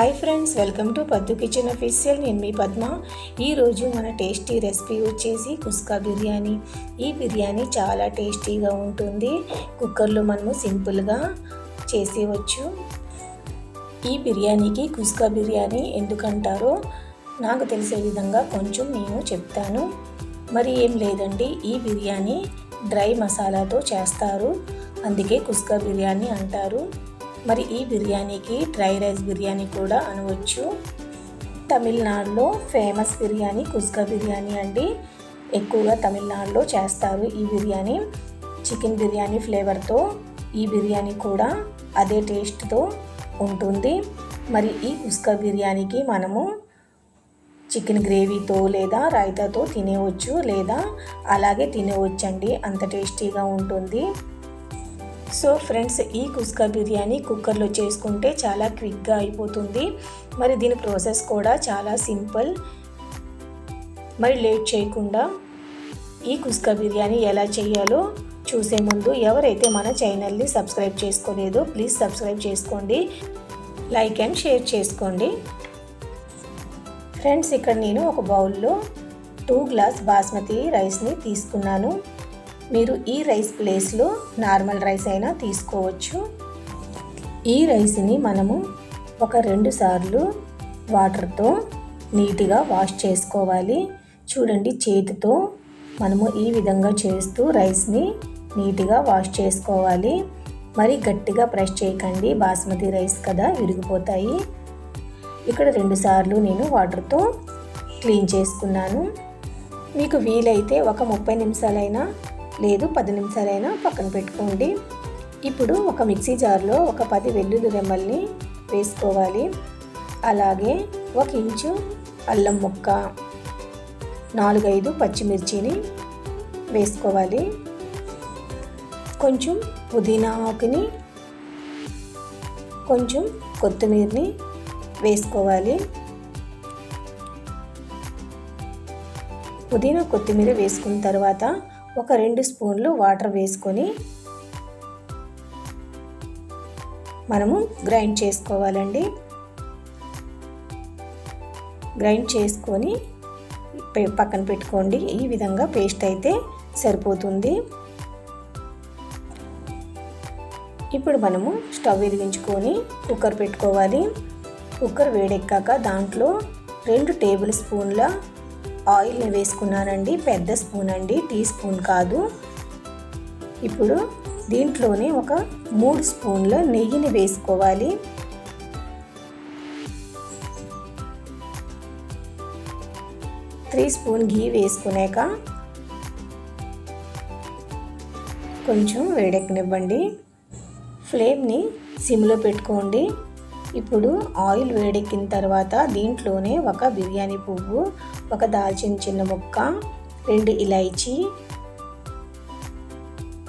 Hi friends welcome to Paddu kitchen official నేను మీ పద్మ. ఈరోజు మన టేస్టీ రెసిపీ వచ్చేసి కుస్కా బిర్యానీ. ఈ బిర్యానీ చాలా టేస్టీగా ఉంటుంది. కుక్కర్లో మనము సింపుల్గా చేసేవచ్చు ఈ బిర్యానీకి కుస్కా బిర్యానీ ఎందుకంటారో నాకు తెలిసే విధంగా కొంచెం నేను చెప్తాను. మరి ఏం లేదండి ఈ బిర్యానీ డ్రై మసాలాతో చేస్తారు. అందుకే కుస్కా బిర్యానీ అంటారు. మరి ఈ బిర్యానీకి డ్రై రైస్ బిర్యానీ కూడా అనవచ్చు. తమిళనాడులో ఫేమస్ బిర్యానీ కుస్కా బిర్యానీ అండి. ఎక్కువగా తమిళనాడులో చేస్తారు ఈ బిర్యానీ. చికెన్ బిర్యానీ ఫ్లేవర్తో ఈ బిర్యానీ కూడా అదే టేస్ట్తో ఉంటుంది. మరి ఈ కుస్కా బిర్యానీకి మనము చికెన్ గ్రేవీతో లేదా రైతాతో తినేవచ్చు లేదా అలాగే తినేవచ్చండి. అంత టేస్టీగా ఉంటుంది. సో ఫ్రెండ్స్ ఈ కుస్కా బిర్యానీ కుక్కర్లో చేసుకుంటే చాలా క్విక్గా అయిపోతుంది. మరి దీని ప్రాసెస్ కూడా చాలా సింపుల్. మరి లేట్ చేయకుండా ఈ కుస్కా బిర్యానీ ఎలా చేయాలో చూసే ముందు ఎవరైతే మన ఛానల్ని సబ్స్క్రైబ్ చేసుకోలేదో ప్లీజ్ సబ్స్క్రైబ్ చేసుకోండి. లైక్ అండ్ షేర్ చేసుకోండి. ఫ్రెండ్స్ ఇక్కడ నేను ఒక బౌల్లో టూ గ్లాస్ బాస్మతి రైస్ని తీసుకున్నాను. మీరు ఈ రైస్ ప్లేస్లో నార్మల్ రైస్ అయినా తీసుకోవచ్చు. ఈ రైస్ని మనము ఒక రెండు సార్లు వాటర్తో నీట్గా వాష్ చేసుకోవాలి. చూడండి చేతితో మనము ఈ విధంగా చేస్తూ రైస్ని నీట్గా వాష్ చేసుకోవాలి. మరి గట్టిగా ప్రెస్ చేయకండి బాస్మతి రైస్ కదా విరిగిపోతాయి. ఇక్కడ రెండు సార్లు నేను వాటర్తో క్లీన్ చేసుకున్నాను. మీకు వీలైతే ఒక ముప్పై నిమిషాలైనా లేదు పది నిమిషాలైనా పక్కన పెట్టుకోండి. ఇప్పుడు ఒక మిక్సీ జార్లో ఒక పది వెల్లుల్లి రెమ్మల్ని వేసుకోవాలి. అలాగే ఒక ఇంచు అల్లం ముక్క నాలుగైదు పచ్చిమిర్చిని వేసుకోవాలి. కొంచెం పుదీనా ఆకుని కొంచెం కొత్తిమీరని వేసుకోవాలి. పుదీనా కొత్తిమీర వేసుకున్న తర్వాత ఒక రెండు స్పూన్లు వాటర్ వేసుకొని మనము గ్రైండ్ చేసుకోవాలండి. గ్రైండ్ చేసుకొని పక్కన పెట్టుకోండి. ఈ విధంగా పేస్ట్ అయితే సరిపోతుంది. ఇప్పుడు మనము స్టవ్ వెలిగించుకొని కుక్కర్ పెట్టుకోవాలి. కుక్కర్ వేడెక్కాక దాంట్లో రెండు టేబుల్ స్పూన్ల ఆయిల్ని వేసుకున్నానండి. పెద్ద స్పూన్ అండి. టీ స్పూన్ కాదు. ఇప్పుడు దీంట్లోనే ఒక మూడు స్పూన్ల నెయ్యిని వేసుకోవాలి. త్రీ స్పూన్ ఘీ వేసుకున్నాక కొంచెం వేడెక్కనివ్వండి. ఫ్లేమ్ని సిమ్లో పెట్టుకోండి. ఇప్పుడు ఆయిల్ వేడెక్కిన తర్వాత దీంట్లోనే ఒక బిర్యానీ పువ్వు ఒక దాల్చిన చిన్న ముక్క రెండు ఇలైచి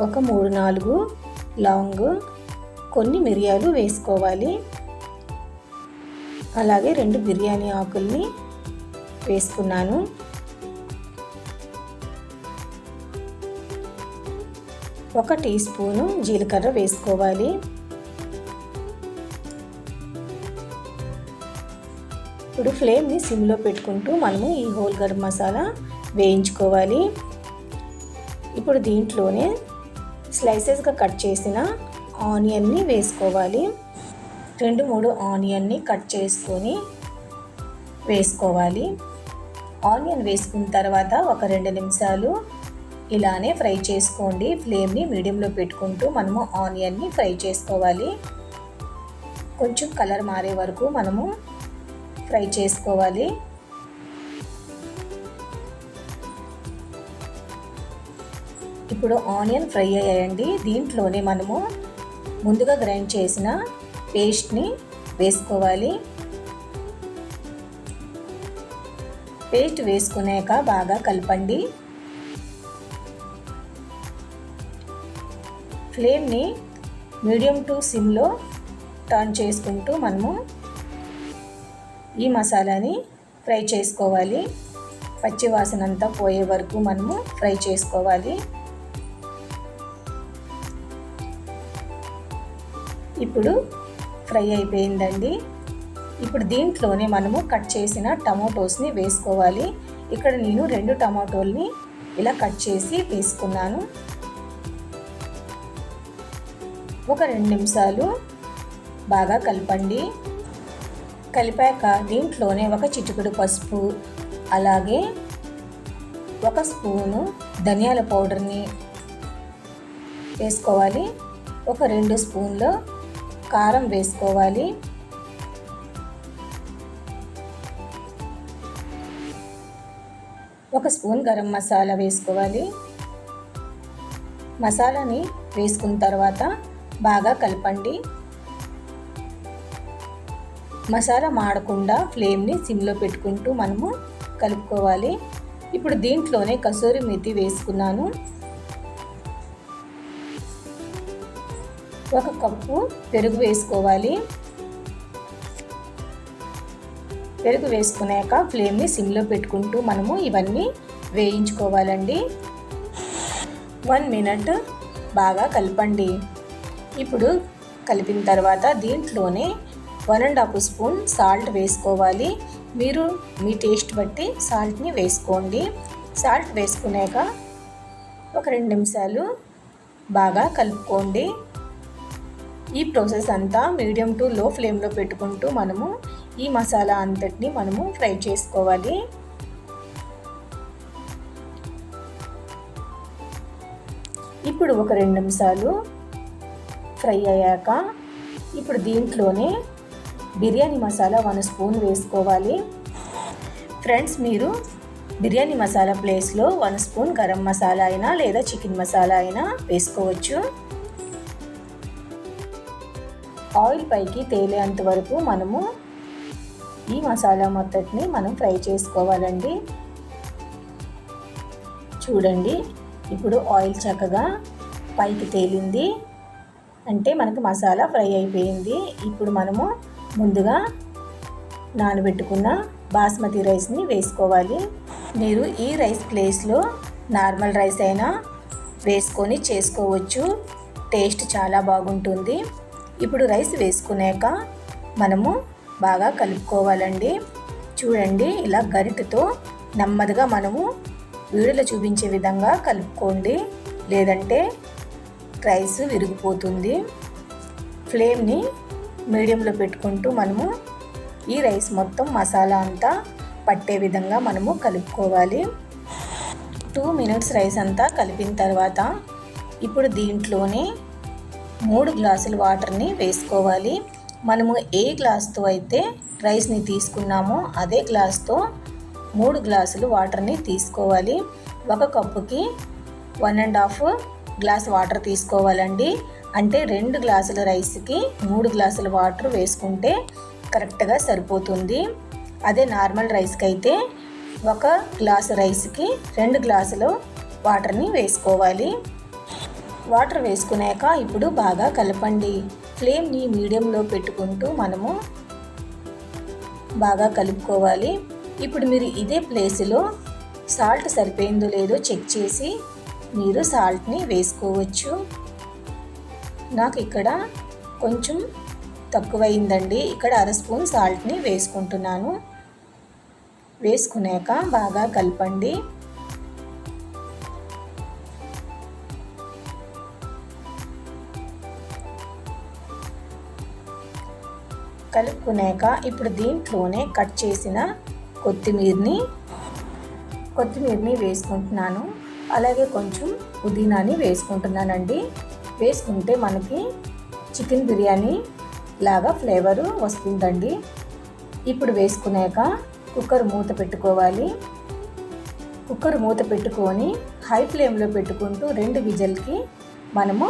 ఒక మూడు నాలుగు లాంగ్ కొన్ని మిరియాలు వేసుకోవాలి. అలాగే రెండు బిర్యానీ ఆకుల్ని వేసుకున్నాను. ఒక టీ స్పూను జీలకర్ర వేసుకోవాలి. ఇప్పుడు ఫ్లేమ్ని సిమ్లో పెట్టుకుంటూ మనము ఈ హోల్ గరం మసాలా వేయించుకోవాలి. ఇప్పుడు దీంట్లోనే స్లైసెస్గా కట్ చేసిన ఆనియన్ని వేసుకోవాలి. రెండు మూడు ఆనియన్ని కట్ చేసుకొని వేసుకోవాలి. ఆనియన్ వేసుకున్న తర్వాత ఒక రెండు నిమిషాలు ఇలానే ఫ్రై చేసుకోండి. ఫ్లేమ్ని మీడియంలో పెట్టుకుంటూ మనము ఆనియన్ని ఫ్రై చేసుకోవాలి. కొంచెం కలర్ మారే వరకు మనము ఫ్రై చేసుకోవాలి. ఇప్పుడు ఆనియన్ ఫ్రై అయ్యాయండి. దీంట్లోనే మనము ముందుగా గ్రైండ్ చేసిన పేస్ట్ని వేసుకోవాలి. పేస్ట్ వేసుకున్నాక బాగా కలపండి. ఫ్లేమ్ని మీడియం టు సిమ్లో టర్న్ చేసుకుంటూ మనము ఈ మసాలాని ఫ్రై చేసుకోవాలి. పచ్చి వాసన అంతా పోయే వరకు మనము ఫ్రై చేసుకోవాలి. ఇప్పుడు ఫ్రై అయిపోయిందండి. ఇప్పుడు దీంట్లోనే మనము కట్ చేసిన టమాటోస్ని వేసుకోవాలి. ఇక్కడ నేను రెండు టమాటోల్ని ఇలా కట్ చేసి వేసుకున్నాను. ఒక రెండు నిమిషాలు బాగా కలపండి. కలిపాక దీంట్లోనే ఒక చిటికెడు పసుపు అలాగే ఒక స్పూను ధనియాల పౌడర్ని వేసుకోవాలి. ఒక రెండు స్పూన్లు కారం వేసుకోవాలి. ఒక స్పూన్ గరం మసాలా వేసుకోవాలి. మసాలాని వేసుకున్న తర్వాత బాగా కలపండి. మసాలా మాడకుండా ఫ్లేమ్ని సిమ్లో పెట్టుకుంటూ మనము కలుపుకోవాలి. ఇప్పుడు దీంట్లోనే కసూరి మెతి వేసుకున్నాను. ఒక కప్పు పెరుగు వేసుకోవాలి. పెరుగు వేసుకున్నాక ఫ్లేమ్ని సిమ్లో పెట్టుకుంటూ మనము ఇవన్నీ వేయించుకోవాలండి. వన్ మినిట్ బాగా కలపండి. ఇప్పుడు కలిపిన తర్వాత దీంట్లోనే one and half spoon salt వేసుకోవాలి. మీరు మీ టేస్ట్ బట్టి సాల్ట్ని వేసుకోండి. సాల్ట్ వేసుకున్నాక ఒక రెండు నిమిషాలు బాగా కలుపుకోండి. ఈ ప్రాసెస్ అంతా మీడియం టు లో ఫ్లేమ్లో పెట్టుకుంటూ మనము ఈ మసాలా అంతటిని మనము ఫ్రై చేసుకోవాలి. ఇప్పుడు ఒక రెండు నిమిషాలు ఫ్రై అయ్యాక ఇప్పుడు దీంట్లోనే బిర్యానీ మసాలా వన్ స్పూన్ వేసుకోవాలి. ఫ్రెండ్స్ మీరు బిర్యానీ మసాలా ప్లేస్లో వన్ స్పూన్ గరం మసాలా అయినా లేదా చికెన్ మసాలా అయినా వేసుకోవచ్చు. ఆయిల్ పైకి తేలేంత వరకు మనము ఈ మసాలా మొత్తటిని మనం ఫ్రై చేసుకోవాలండి. చూడండి ఇప్పుడు ఆయిల్ చక్కగా పైకి తేలింది. అంటే మనకు మసాలా ఫ్రై అయిపోయింది. ఇప్పుడు మనము ముందుగా నానబెట్టుకున్న బాస్మతి రైస్ని వేసుకోవాలి. మీరు ఈ రైస్ ప్లేస్లో నార్మల్ రైస్ అయినా వేసుకొని చేసుకోవచ్చు. టేస్ట్ చాలా బాగుంటుంది. ఇప్పుడు రైస్ వేసుకున్నాక మనము బాగా కలుపుకోవాలండి. చూడండి ఇలా గరిటతో నెమ్మదిగా మనము వీడియోలో చూపించే విధంగా కలుపుకోండి. లేదంటే రైస్ విరిగిపోతుంది. ఫ్లేమ్ని మీడియంలో పెట్టుకుంటూ మనము ఈ రైస్ మొత్తం మసాలా అంతా పట్టే విధంగా మనము కలుపుకోవాలి. టూ మినిట్స్ రైస్ అంతా కలిపిన తర్వాత ఇప్పుడు దీంట్లోనే మూడు గ్లాసులు వాటర్ని వేసుకోవాలి. మనము ఏ గ్లాస్తో అయితే రైస్ని తీసుకున్నామో అదే గ్లాస్తో మూడు గ్లాసులు వాటర్ని తీసుకోవాలి. ఒక కప్పుకి one and half glass water తీసుకోవాలండి. అంటే రెండు గ్లాసుల రైస్కి మూడు గ్లాసుల వాటర్ వేసుకుంటే కరెక్ట్గా సరిపోతుంది. అదే నార్మల్ రైస్కి అయితే ఒక గ్లాసు రైస్కి రెండు గ్లాసులు వాటర్ని వేసుకోవాలి. వాటర్ వేసుకున్నాక ఇప్పుడు బాగా కలపండి. ఫ్లేమ్ని మీడియంలో పెట్టుకుంటూ మనము బాగా కలుపుకోవాలి. ఇప్పుడు మీరు ఇదే ప్లేస్లో సాల్ట్ సరిపోయిందో లేదో చెక్ చేసి మీరు సాల్ట్ని వేసుకోవచ్చు. నాకు ఇక్కడ కొంచెం తక్కువైందండి. ఇక్కడ అర స్పూన్ సాల్ట్ని వేసుకుంటున్నాను. వేసుకున్నాక బాగా కలపండి. కలుపుకున్నాక ఇప్పుడు దీంట్లోనే కట్ చేసిన కొత్తిమీరిని కొత్తిమీరిని వేసుకుంటున్నాను. అలాగే కొంచెం పుదీనాని వేసుకుంటున్నానండి. వేసుకుంటే మనకి చికెన్ బిర్యానీ లాగా ఫ్లేవరు వస్తుందండి. ఇప్పుడు వేసుకున్నాక కుక్కర్ మూత పెట్టుకోవాలి. కుక్కర్ మూత పెట్టుకొని హై ఫ్లేమ్లో పెట్టుకుంటూ రెండు విజల్కి మనము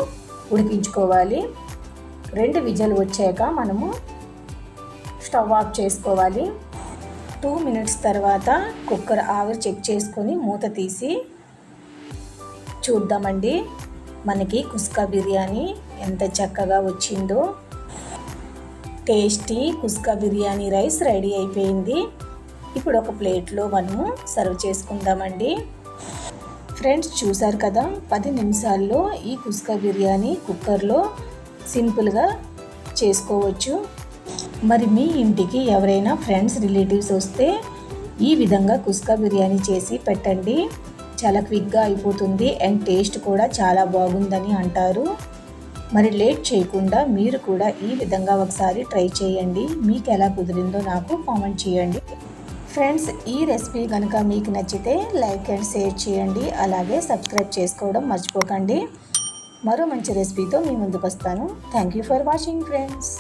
ఉడికించుకోవాలి. రెండు విజల్ వచ్చాక మనము స్టవ్ ఆఫ్ చేసుకోవాలి. టూ మినిట్స్ తర్వాత కుక్కర్ ఆవిరి చెక్ చేసుకొని మూత తీసి చూద్దామండి. మనకి కుస్కా బిర్యానీ ఎంత చక్కగా వచ్చిందో. Tasty kuska biryani rice ready అయిపోయింది. ఇప్పుడు ఒక ప్లేట్లో మనము సర్వ్ చేసుకుందామండి. ఫ్రెండ్స్ చూసారు కదా పది నిమిషాల్లో ఈ కుస్కా బిర్యానీ కుక్కర్లో సింపుల్గా చేసుకోవచ్చు. మరి మీ ఇంటికి ఎవరైనా ఫ్రెండ్స్ రిలేటివ్స్ వస్తే ఈ విధంగా కుస్కా బిర్యానీ చేసి పెట్టండి. చాలా క్విక్గా అయిపోతుంది అండ్ టేస్ట్ కూడా చాలా బాగుందని అంటారు. మరి లేట్ చేయకుండా మీరు కూడా ఈ విధంగా ఒకసారి ట్రై చేయండి. మీకు ఎలా కుదిరిందో నాకు కామెంట్ చేయండి. ఫ్రెండ్స్ ఈ రెసిపీ కనుక మీకు నచ్చితే లైక్ అండ్ షేర్ చేయండి. అలాగే సబ్స్క్రైబ్ చేసుకోవడం మర్చిపోకండి. మరో మంచి రెసిపీతో మీ ముందుకు వస్తాను. Thank you for watching friends